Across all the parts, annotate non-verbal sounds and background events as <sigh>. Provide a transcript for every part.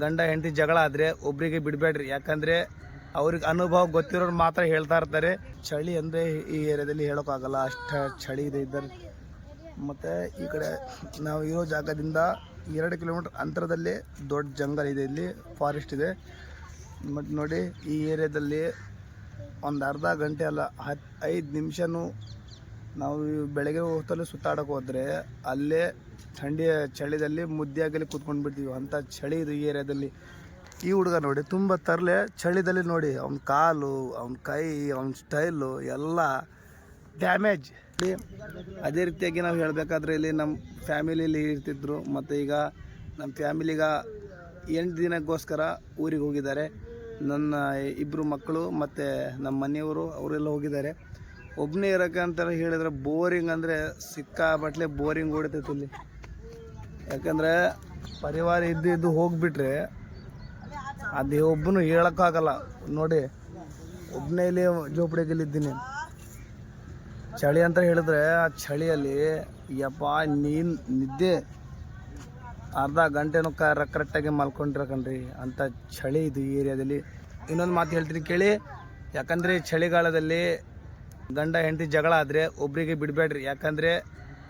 ಗಂಡ ಹೆಂಡತಿ ಜಗಳ ಆದ್ರೆ ಒಬ್ಬರಿಗೆ ಬಿಡಬೇಡ್ರಿ. ಯಾಕಂದ್ರೆ ಅವ್ರಿಗೆ ಅನುಭವ ಗೊತ್ತಿರೋರು ಮಾತ್ರ ಹೇಳ್ತಾ ಇರ್ತಾರೆ. ಚಳಿ ಅಂದ್ರೆ ಈ ಏರಿಯಾದಲ್ಲಿ ಹೇಳೋಕ್ಕಾಗಲ್ಲ. ಅಷ್ಟ ಚಳಿ ಇದೆ ಇದ್ದಾರೆ ಮತ್ತೆ ಈ ಕಡೆ ನಾವು ಇರೋ ಜಾಗದಿಂದ ಎರಡು ಕಿಲೋಮೀಟರ್ ಅಂತರದಲ್ಲಿ ದೊಡ್ಡ ಜಂಗಲ್ ಇದೆ ಇಲ್ಲಿ. ಫಾರೆಸ್ಟ್ ಇದೆ. ಮತ್ತು ನೋಡಿ ಈ ಏರಿಯಾದಲ್ಲಿ ಒಂದು ಅರ್ಧ ಗಂಟೆ ಅಲ್ಲ ಹತ್ತು ಐದು ನಿಮಿಷನೂ ನಾವು ಬೆಳಗ್ಗೆ ಹೊತ್ತಲ್ಲಿ ಸುತ್ತಾಡೋಕೆ ಹೋದರೆ ಅಲ್ಲೇ ಥಂಡಿಯ ಚಳಿದಲ್ಲಿ ಮುದ್ದೆಯಾಗಲಿ ಕೂತ್ಕೊಂಡು ಬಿಡ್ತೀವಿ. ಅಂಥ ಚಳಿ ಇದು ಈ ಏರಿಯಾದಲ್ಲಿ. ಈ ಹುಡುಗ ನೋಡಿ ತುಂಬ ತರಲೆ ಚಳಿದಲ್ಲಿ ನೋಡಿ. ಅವ್ನ ಕಾಲು, ಅವ್ನ ಕೈ, ಅವ್ನ ಸ್ಟೈಲು ಎಲ್ಲ ಡ್ಯಾಮೇಜ್. ಅದೇ ರೀತಿಯಾಗಿ ನಾವು ಹೇಳಬೇಕಾದ್ರೆ ಇಲ್ಲಿ ನಮ್ಮ ಫ್ಯಾಮಿಲಿಯಲ್ಲಿ ಇರ್ತಿದ್ರು. ಮತ್ತು ಈಗ ನಮ್ಮ ಫ್ಯಾಮಿಲಿಗ ಎಂಟು ದಿನಕ್ಕೋಸ್ಕರ ಊರಿಗೆ ಹೋಗಿದ್ದಾರೆ. ನನ್ನ ಇಬ್ಬರು ಮಕ್ಕಳು ಮತ್ತು ನಮ್ಮ ಮನೆಯವರು ಅವರೆಲ್ಲ ಹೋಗಿದ್ದಾರೆ. ಒಬ್ಬನೇ ಇರೋಕೆ ಅಂತ ಹೇಳಿದ್ರೆ ಬೋರಿಂಗ್ ಅಂದರೆ ಸಿಕ್ಕಾಬಟ್ಲೆ ಬೋರಿಂಗ್ ಹೊಡಿತೈತೆ ಇಲ್ಲಿ. ಯಾಕಂದರೆ ಪರಿವಾರ ಇದ್ದು ಇದ್ದು ಹೋಗಿಬಿಟ್ರೆ ಅದು ಒಬ್ಬನು ಹೇಳೋಕ್ಕಾಗಲ್ಲ. ನೋಡಿ ಒಬ್ಬನೇ ಇಲ್ಲಿ ಜೋಪಡಿಗೆಲ್ಲಿದ್ದೀನಿ ಚಳಿ ಅಂತ ಹೇಳಿದ್ರೆ ಆ ಚಳಿಯಲ್ಲಿ, ಯಪ್ಪ, ನೀನು ನಿದ್ದೆ ಅರ್ಧ ಗಂಟೆನೂ ಕರೆ ಕರೆಕ್ಟಾಗಿ ಮಲ್ಕೊಂಡಿರಕನ್ರಿ ಅಂತ ಚಳಿ ಇದು ಏರಿಯಾದಲ್ಲಿ. ಇನ್ನೊಂದು ಮಾತು ಹೇಳ್ತೀನಿ ಕೇಳಿ. ಯಾಕಂದರೆ ಚಳಿಗಾಲದಲ್ಲಿ ಗಂಡ ಹೆಂಡತಿ ಜಗಳ ಆದರೆ ಒಬ್ಬರಿಗೆ ಬಿಡಬೇಡ್ರಿ. ಯಾಕಂದರೆ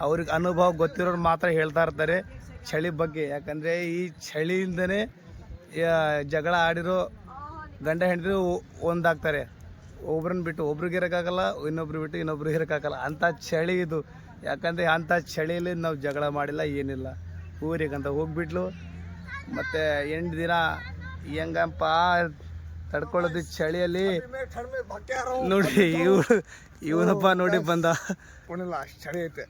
ಅವ್ರಿಗೆ ಅನುಭವ ಗೊತ್ತಿರೋರು ಮಾತ್ರ ಹೇಳ್ತಾ ಇರ್ತಾರೆ ಚಳಿ ಬಗ್ಗೆ. ಯಾಕಂದರೆ ಈ ಚಳಿಯಿಂದನೇ ಜಗಳ ಆಡಿರೋ ಗಂಡ ಹೆಂಡತಿ ಒಂದಾಗ್ತಾರೆ. ಒಬ್ರನ್ನ ಬಿಟ್ಟು ಒಬ್ರಿಗೆ ಇರೋಕ್ಕಾಗಲ್ಲ, ಇನ್ನೊಬ್ರು ಬಿಟ್ಟು ಇನ್ನೊಬ್ರಿಗೆ ಇರೋಕ್ಕಾಗಲ್ಲ. ಅಂಥ ಚಳಿ ಇದು. ಯಾಕಂದರೆ ಅಂಥ ಚಳಿಯಲ್ಲಿ ನಾವು ಜಗಳ ಮಾಡಿಲ್ಲ, ಏನಿಲ್ಲ. ಊರಿಗೆ ಅಂತ ಹೋಗ್ಬಿಟ್ಲು. ಮತ್ತು ಎಂಟು ದಿನ ಹೆಂಗಪ್ಪ ತಡ್ಕೊಳ್ಳೋದು ಚಳಿಯಲ್ಲಿ. ನೋಡಿ ಇವ್ ಇವನಪ್ಪ ನೋಡಿ ಬಂದ. ಚಳಿ ಐತೆ.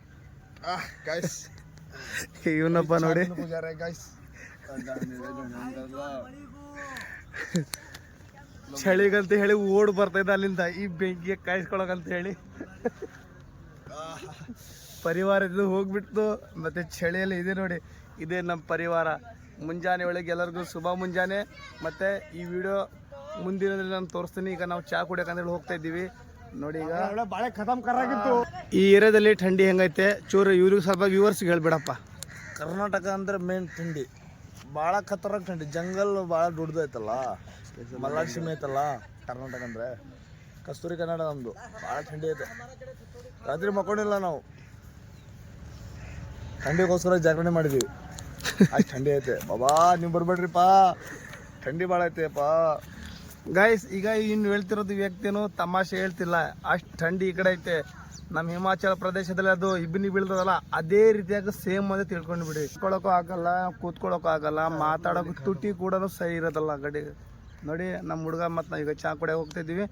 ಇವನಪ್ಪ ನೋಡಿ. ಚಳಿಗಂತ ಹೇಳಿ ಓಡ್ ಬರ್ತಾ ಇದ್ದ ಅಲ್ಲಿಂದ. ಈ ಬೆಂಕಿಗೆ ಕಾಯಿಸ್ಕೊಳಕಂತ ಹೇಳಿ. ಪರಿವಾರ ಇದು ಹೋಗ್ಬಿಡ್ತು ಮತ್ತೆ ಚಳಿಯಲ್ಲಿ ಇದೆ ನೋಡಿ. ಇದೇ ನಮ್ಮ ಪರಿವಾರ. ಮುಂಜಾನೆ ಒಳಗೆ ಎಲ್ಲರಿಗೂ ಶುಭ ಮುಂಜಾನೆ. ಮತ್ತೆ ಈ ವಿಡಿಯೋ ಮುಂದಿನದಲ್ಲಿ ನಾನು ತೋರಿಸ್ತೀನಿ. ಈಗ ನಾವು ಚಾ ಕುಡಿಯಕಂತ ಹೇಳಿ ಹೋಗ್ತಾ ಇದ್ದೀವಿ. ನೋಡಿ ಈಗ. ಬಾಳೆ ಖತಮ್ ಕರಾಗಿತ್ತು. ಈ ಏರಿಯಾದಲ್ಲಿ ಥಂಡಿ ಹೆಂಗೈತೆ? ಚೂರು ಇವ್ರಿಗೆ ಸ್ವಲ್ಪ ವ್ಯೂವರ್ಸ್ಗೆ ಹೇಳ್ಬಿಡಪ್ಪ. ಕರ್ನಾಟಕ ಅಂದ್ರೆ ಮೇನ್ ಥಂಡಿ. ಭಾಳ ಖತರಾಗಿ ಥಂಡಿ. ಜಂಗಲ್ ಭಾಳ ದೊಡ್ಡದೈತಲ್ಲ ಮಲ್ಲಾಕ್ಷಿಮಿ ಸೀಮೆ ಐತಲ್ಲ ಕರ್ನಾಟಕ ಅಂದ್ರೆ. ಕಸ್ತೂರಿ ಕನ್ನಡ ನಮ್ದು. ಭಾಳ ಥಂಡಿ ಐತೆ. ರಾತ್ರಿ ಮಕ್ಕೊಂಡಿಲ್ಲ ನಾವು. ಥಂಡಿಗೋಸ್ಕರ ಜಾಗರಣೆ ಮಾಡಿದೀವಿ. ಅಷ್ಟು ಥಂಡಿ ಐತೆ. ಬಾಬಾ ನೀವು ಬರ್ಬೇಡ್ರಿಪ್ಪ. ಥಂಡಿ ಭಾಳ ಐತೆಪ್ಪ ಗೈಸ್ ಈಗ ಇನ್ನು ಹೇಳ್ತಿರೋದು ವ್ಯಕ್ತಿನೂ ತಮಾಷೆ ಹೇಳ್ತಿಲ್ಲ. ಅಷ್ಟು ಥಂಡಿ ಈ ಕಡೆ ಐತೆ. ನಮ್ಮ ಹಿಮಾಚಲ ಪ್ರದೇಶದಲ್ಲಿ ಅದು ಇಬ್ಬನಿ ಬೀಳ್ತದಲ್ಲ, ಅದೇ ರೀತಿಯಾಗಿ ಸೇಮ್ ಅದೇ ತಿಳ್ಕೊಂಡು ಬಿಡಿ. ಕೂತ್ಕೊಳ್ಳೋಕ್ಕೂ ಆಗಲ್ಲ ಕೂತ್ಕೊಳ್ಳೋಕ್ಕೂ ಆಗಲ್ಲ, ಮಾತಾಡೋಕೆ ತುಟಿ ಕೂಡ ಸರಿ ಇರೋದಲ್ಲ ಗಡಿ ನೋಡಿ ನಮ್ಮ ಹುಡುಗ ಮತ್ತು ನಾವು ಈಗ ಚಾ ಕುಡಿಯೋಕೆ ಹೋಗ್ತಿದ್ದೀವಿ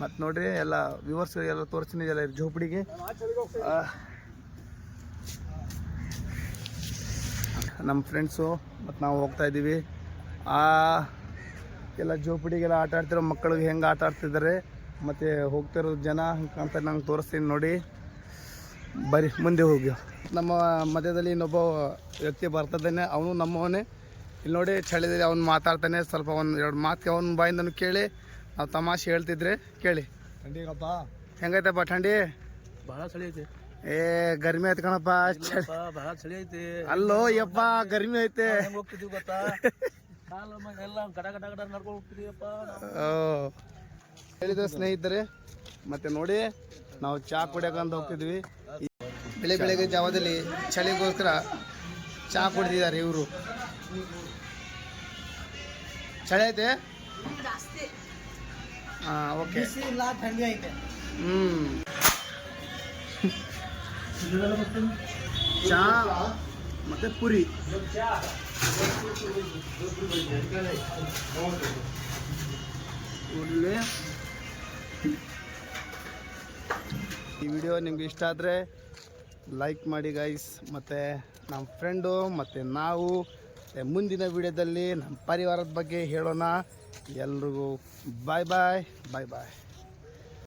ಮತ್ತು ನೋಡ್ರಿ, ಎಲ್ಲ ವ್ಯೂವರ್ಸ್ ಎಲ್ಲ ತೋರಿಸ್ತೀನಿ ಎಲ್ಲ ಝೋಪಡಿಗೆ. ನಮ್ಮ ಫ್ರೆಂಡ್ಸು ಮತ್ತು ನಾವು ಹೋಗ್ತಾ ಇದ್ದೀವಿ. ಎಲ್ಲ ಜೋಪಡಿಗೆಲ್ಲ ಆಟ ಆಡ್ತಿರೋ ಮಕ್ಕಳಿಗೆ ಹೆಂಗೆ ಆಟ ಆಡ್ತಿದ್ದಾರೆ. ಮತ್ತು ಹೋಗ್ತಿರೋ ಜನ ಅಂತ ನಂಗೆ ತೋರಿಸ್ತೀನಿ ನೋಡಿ. ಬರೀ ಮುಂದೆ ಹೋಗಿ ನಮ್ಮ ಮಧ್ಯದಲ್ಲಿ ಇನ್ನೊಬ್ಬ ವ್ಯಕ್ತಿ ಬರ್ತಿದ್ದಾನೆ. ಅವನು ನಮ್ಮವನೇ. ಇಲ್ಲಿ ನೋಡಿ ಚಳಿದಲ್ಲಿ ಅವ್ನು ಮಾತಾಡ್ತಾನೆ. ಸ್ವಲ್ಪ ಒಂದು ಎರಡು ಮಾತು ಅವನ ಬಾಯಿಂದನು ಕೇಳಿ. ನಾವು ತಮಾಷೆ ಹೇಳ್ತಿದ್ರೆ ಕೇಳಿ. ಥಂಡಿಗಪ್ಪ. ಹೆಂಗೈತಪ್ಪ ಥಂಡಿ? ಭಾಳ ಚಳಿ ಐತೆ. ಏ ಗರ್ಮಿ ಐತೆ ಕಣಪ್ಪ. ಚಳಿ ಭಾಳ ಚಳಿ ಐತಿ. ಅಲ್ಲೋ ಯಪ್ಪ ಗರ್ಮಿ ಐತೆ. ಗೊತ್ತಾ? <laughs> ಹೇಳಿದ ಸ್ನೇಹಿತರೆ ಮತ್ತೆ ನೋಡಿ ನಾವು ಚಾ ಕುಡಿಯಕಂತ ಹೋಗ್ತಿದ್ವಿ. ಬೆಳೆ ಬೆಳಗ್ಗೆ ಜಾವದಲ್ಲಿ ಚಳಿಗೋಸ್ಕರ ಚಾ ಕುಡಿದಿದ್ದಾರೆ ಇವರು. ಚಳಿ ಐತೆ? ಹಾಂ ಓಕೆ. ಹ್ಮ್. ಚಾ ಮತ್ತೆ ಪುರಿ. ಒಳ್ಳೆ. ಈ ವಿಡಿಯೋ ನಿಮ್ಗೆ ಇಷ್ಟ ಆದರೆ ಲೈಕ್ ಮಾಡಿ ಗೈಸ್ ಮತ್ತು ನಮ್ಮ ಫ್ರೆಂಡು ಮತ್ತು ನಾವು ಮುಂದಿನ ವಿಡಿಯೋದಲ್ಲಿ ನಮ್ಮ ಪರಿವಾರದ ಬಗ್ಗೆ ಹೇಳೋಣ. ಎಲ್ರಿಗೂ ಬಾಯ್ ಬಾಯ್ ಬಾಯ್ ಬಾಯ್